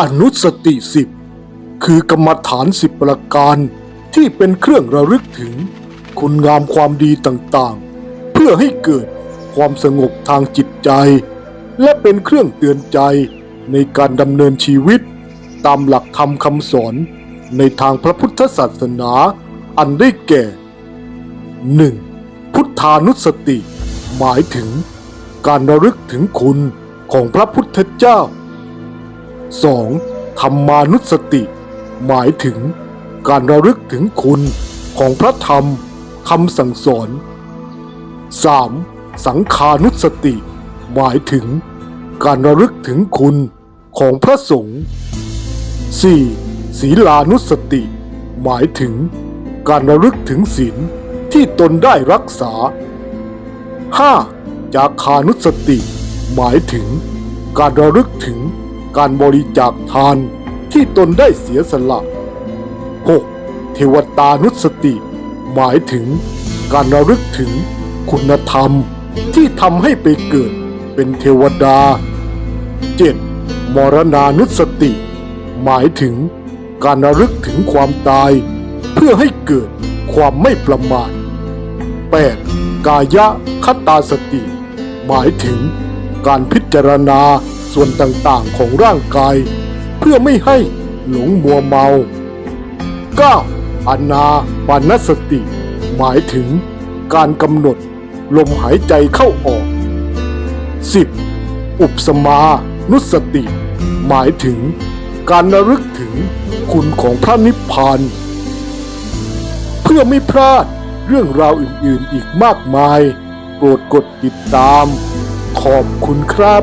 อนุสติสิบคือกรรมฐานสิบประการที่เป็นเครื่องระลึกถึง คุณงามความดีต่างๆ เพื่อให้เกิดความสงบทางจิตใจ และเป็นเครื่องเตือนใจในการดำเนินชีวิต ตามหลักธรรมคำสอนในทางพระพุทธศาสนาอันได้แก่ 1. พุทธานุสติ หมายถึงการระลึกถึงคุณของพระพุทธเจ้า 2. ธรรมานุสติ หมายถึงการระลึกถึงคุณของพระธรรมคำสั่งสอน 3. สังขานุสติ หมายถึงการระลึกถึงคุณของพระสงฆ์ 4. ศีลานุสติ หมายถึงการระลึกถึงศีลที่ตนได้รักษา 5. จาคานุสติ หมายถึงการระลึกถึง การบริจาคทานที่ตนได้เสียสละ 6. เทวตานุสติ หมายถึงการระลึกถึงคุณธรรมที่ทำให้ไปเกิดเป็นเทวดา 7. มรณานุสติ หมายถึงการระลึกถึงความตาย เพื่อให้เกิดความไม่ประมาท 8. กายะคตาสติ หมายถึงการพิจารณา ส่วนต่างๆของร่างกาย เพื่อไม่ให้หลงมัวเมา 9. อนาปานสติ หมายถึงการกำหนดลมหายใจเข้าออก 10. อุปสมานุสติ หมายถึงการระลึกถึงคุณของพระนิพพาน เพื่อไม่พลาดเรื่องราวอื่นๆอีกมากมาย โปรดกดติดตาม ขอบคุณครับ